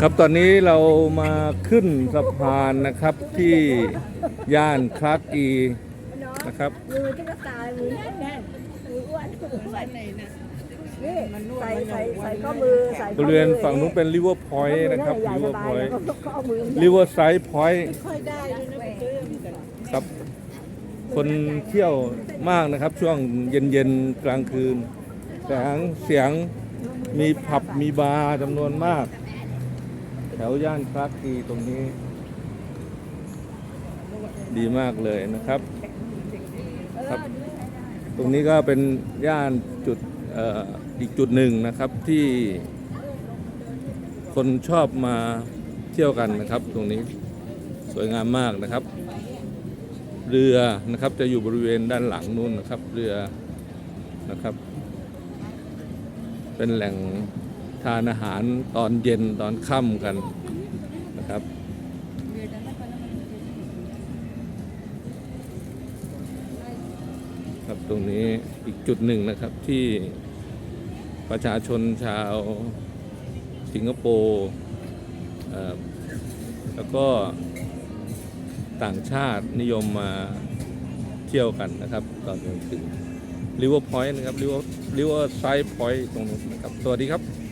ครับตอนนี้เรามาขึ้นสะพานนะครับที่ย่านคลากีนะครับมือจะตายมือแน่นแน่นมืออ้วนอ้วนนี่ใส่ใส่ใส่ข้อมือใส่บริเวณฝั่งนู้นเป็นริเวอร์พอยต์นะครับริเวอร์พอยต์ริเวอร์ไซด์พอยต์ค่อยได้เลยนะเพื่อนครับ คนเที่ยวมากนะครับ ช่วงเย็นๆกลางคืนแสงเสียงมีผับมีบาร์จำนวนมาก แถวย่านคลากีตรงนี้ ดีมากเลยนะครับ ครับ ตรงนี้ก็เป็นย่านจุดอ่ออีกจุดหนึ่งนะครับที่ คนชอบมาเที่ยวกันนะครับ ตรงนี้สวยงามมากนะครับ เรือนะครับจะอยู่บริเวณด้านหลังนู้นนะครับ เรือนะครับ เป็นแหล่ง ทานอาหารตอนเย็นตอนค่ำกันนะครับ ครับตรงนี้อีกจุดหนึ่งนะครับที่ประชาชนชาวสิงคโปร์แล้วก็ต่างชาตินิยมมาเที่ยวกันนะครับ ตอนกลางคืนริเวอร์พอยต์นะครับริเวอร์ริเวอร์ไซด์พอยต์ตรงนู้นนะครับ สวัสดีครับ